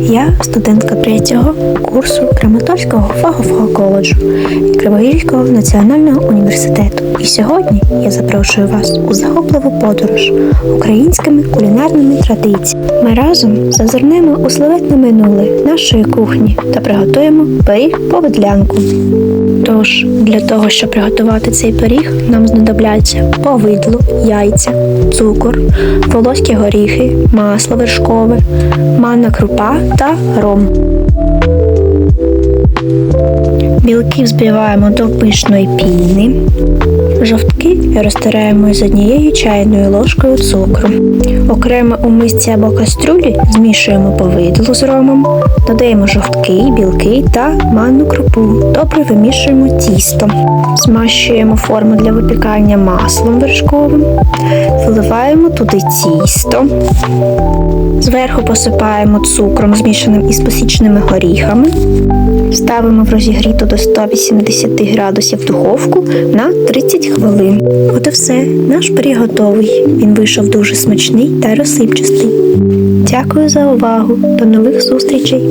Я студентка третього курсу Краматорського фахового коледжу Кривоїльського національного університету. Сьогодні я запрошую вас у захопливу подорож українськими кулінарними традиціями. Ми разом зазирнемо у славетне минуле нашої кухні та приготуємо пиріг повидлянку. Тож, для того, щоб приготувати цей пиріг, нам знадобляться повидло, яйця, цукор, волоські горіхи, масло вершкове, манна крупа та ром. Білки взбиваємо до пишної піни. Жовтки розтираємо з однією чайною ложкою цукру. Окремо у мисці або кастрюлі змішуємо повидло з ромом, додаємо жовтки, білки та манну крупу. Добре вимішуємо тісто. Змащуємо форму для випікання маслом вершковим. Виливаємо туди тісто. Зверху посипаємо цукром, змішаним із посічними горіхами. Ставимо в розігріту до 180 градусів духовку на 30 хвилин. От і все, наш пиріг готовий. Він вийшов дуже смачний та розсипчастий. Дякую за увагу. До нових зустрічей!